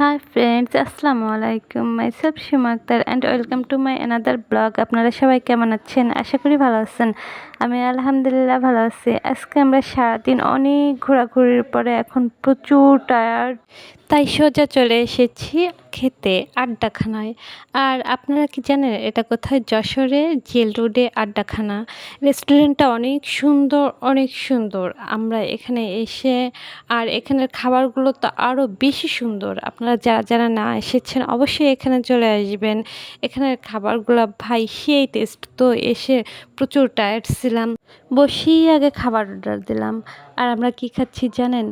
High friends আসসালামু আলাইকুম myself Seema Akter and welcome to my another blog আপনারা সবাই কেমন আছেন? আশা করি ভালো আছেন। আমি আলহামদুলিল্লাহ ভালো আছি। আজকে আমরা সারাদিন অনেক ঘোরাঘুরির পরে এখন প্রচুর টায়ার্ড তাই সোজা চলে এসেছি। খেতে আড্ডাখানায়। আর আপনারা কি জানেন, এটা কোথায়? যশোরে জেল রোডে আড্ডাখানা। রেস্টুরেন্টটা অনেক সুন্দর অনেক সুন্দর। আমরা এখানে এসে, আর এখানের খাবারগুলো তো আরও বেশি সুন্দর। আপনারা যারা যারা না এসেছেন, অবশ্যই এখানে চলে আসবেন। এখানের খাবারগুলো, ভাই, সেই টেস্ট তো এসে প্রচুর টায়ার্ড ছিলাম। বসেই আগে খাবার অর্ডার দিলাম। আর আমরা কি খাচ্ছি জানেন?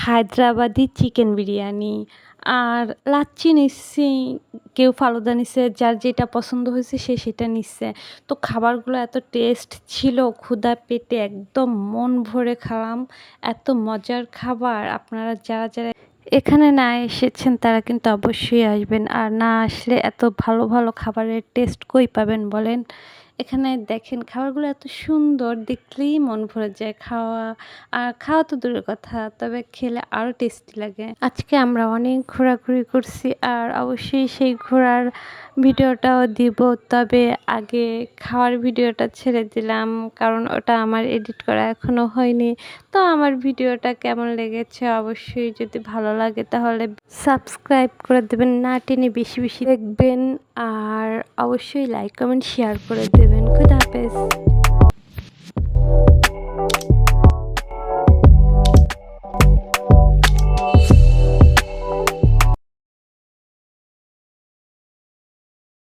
হায়দ্রাবাদি চিকেন বিরিয়ানি। আর লাচ্ছি নিচ্ছি, কেউ ফালুদা নিচ্ছে যার যেটা পছন্দ হয়েছে সে সেটা নিচ্ছে। তো খাবারগুলো এত টেস্ট ছিল, ক্ষুধা পেটে একদম মন ভরে খাওয়াম এত মজার খাবার, আপনারা যারা যারা এখানে না এসেছেন, তারা কিন্তু অবশ্যই আসবেন। আর না আসলে এত ভালো ভালো খাবারের টেস্ট কই পাবেন বলেন? এখানে দেখেন খাবারগুলো এত সুন্দর, দেখলেই মন ভরে যায় খাওয়া। আর খাওয়া তো দূরের কথা, তবে খেলে আরও টেস্টি লাগে। আজকে আমরা অনেক ঘোরাঘুরি করছি আর অবশ্যই সেই ঘোরার ভিডিওটাও দিব, তবে আগে খাওয়ার ভিডিওটা ছেড়ে দিলাম কারণ ওটা আমার এডিট করা এখনও হয়নি। তো আমার ভিডিওটা কেমন লেগেছে অবশ্যই যদি ভালো লাগে তাহলে সাবস্ক্রাইব করে দেবেন, না টেনে বেশি বেশি দেখবেন। আর অবশ্যই লাইক কমেন্ট শেয়ার করে দেবেন। Kudapis.